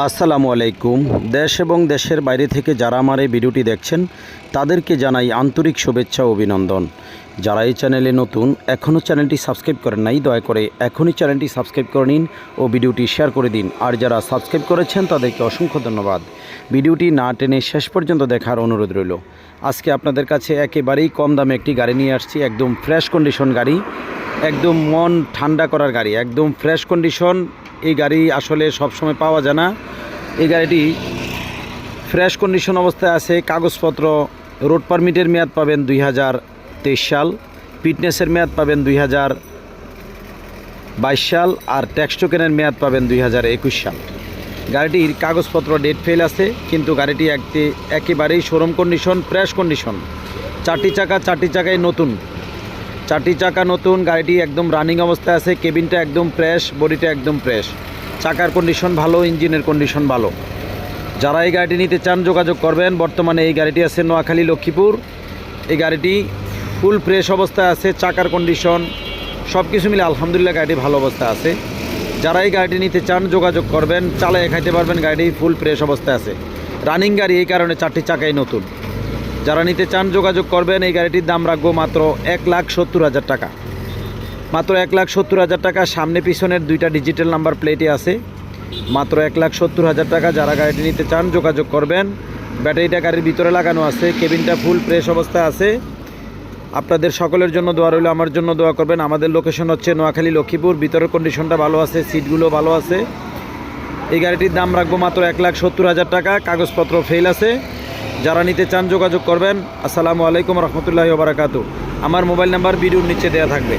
আসসালামু আলাইকুম। দেশ এবং দেশের বাইরে থেকে যারা আমার এই ভিডিওটি দেখছেন, তাদেরকে জানাই আন্তরিক শুভেচ্ছা ও অভিনন্দন। যারা এই চ্যানেলে নতুন, এখনও চ্যানেলটি সাবস্ক্রাইব করেন নাই, দয়া করে এখনই চ্যানেলটি সাবস্ক্রাইব করে নিন ও ভিডিওটি শেয়ার করে দিন। আর যারা সাবস্ক্রাইব করেছেন, তাদেরকে অসংখ্য ধন্যবাদ। ভিডিওটি না টেনে শেষ পর্যন্ত দেখার অনুরোধ রইল। আজকে আপনাদের কাছে একেবারেই কম দামে একটি গাড়ি নিয়ে আসছি, একদম ফ্রেশ কন্ডিশন গাড়ি, একদম মন ঠান্ডা করার গাড়ি, একদম ফ্রেশ কন্ডিশন এই গাড়ি আসলে সব সময় পাওয়া যায় না। এই গাড়িটি ফ্রেশ কন্ডিশন অবস্থায় আছে। কাগজপত্র রোড পারমিটের মেয়াদ পাবেন দুই হাজার তেইশ সাল ফিটনেসের মেয়াদ পাবেন দুই বাইশ সাল, আর ট্যাক্স টোকেনের মেয়াদ পাবেন দুই হাজার একুশ সাল। গাড়িটির কাগজপত্র ডেট ফেল আছে, কিন্তু গাড়িটি একটি একেবারেই শোরুম কন্ডিশন ফ্রেশ কন্ডিশন চারটি চাকা, চারটি চাকায় নতুন। চারটি চাকা নতুন, গাড়িটি একদম রানিং অবস্থায় আছে কেবিনটা একদম ফ্রেশ বডিটা একদম ফ্রেশ চাকার কন্ডিশন ভালো, ইঞ্জিনের কন্ডিশন ভালো। যারা এই গাড়িটি নিতে চান, যোগাযোগ করবেন। বর্তমানে এই গাড়িটি আছে নোয়াখালী লক্ষ্মীপুর। এই গাড়িটি ফুল ফ্রেশ অবস্থায় আছে, চাকার কন্ডিশন সব কিছু মিলে আলহামদুলিল্লাহ গাড়িটি ভালো অবস্থায় আছে। যারা এই গাড়িটি নিতে চান, যোগাযোগ করবেন, চালায় খাইতে পারবেন, গাড়িটি ফুল ফ্রেশ অবস্থায় আছে। রানিং গাড়ি এই কারণে চারটি চাকাই নতুন। যারা নিতে চান যোগাযোগ করবেন, এই গাড়িটির দাম রাখব মাত্র এক লাখ সত্তর হাজার টাকা। মাত্র এক লাখ সত্তর হাজার টাকা, সামনে পিছনের দুইটা ডিজিটাল নাম্বার প্লেটে আছে। মাত্র এক লাখ সত্তর হাজার টাকা, যারা গাড়িটি নিতে চান যোগাযোগ করবেন। ব্যাটারিটা গাড়ির ভিতরে লাগানো আছে, কেবিনটা ফুল ফ্রেশ অবস্থায় আছে। আপনাদের সকলের জন্য দোয়া রইল, আমার জন্য দোয়া করবেন। আমাদের লোকেশন হচ্ছে নোয়াখালী, লক্ষ্মীপুর। ভিতরের কন্ডিশনটা ভালো আছে সিটগুলো ভালো আছে। এই গাড়িটির দাম রাখব মাত্র এক লাখ সত্তর হাজার টাকা, কাগজপত্র ফেল আছে। যারা নিতে চান যোগাযোগ করবেন। আসসালামু আলাইকুম রহমতুল্লাহ বারাকাতু আমার মোবাইল নাম্বার ভিডিওর নিচে দেওয়া থাকবে।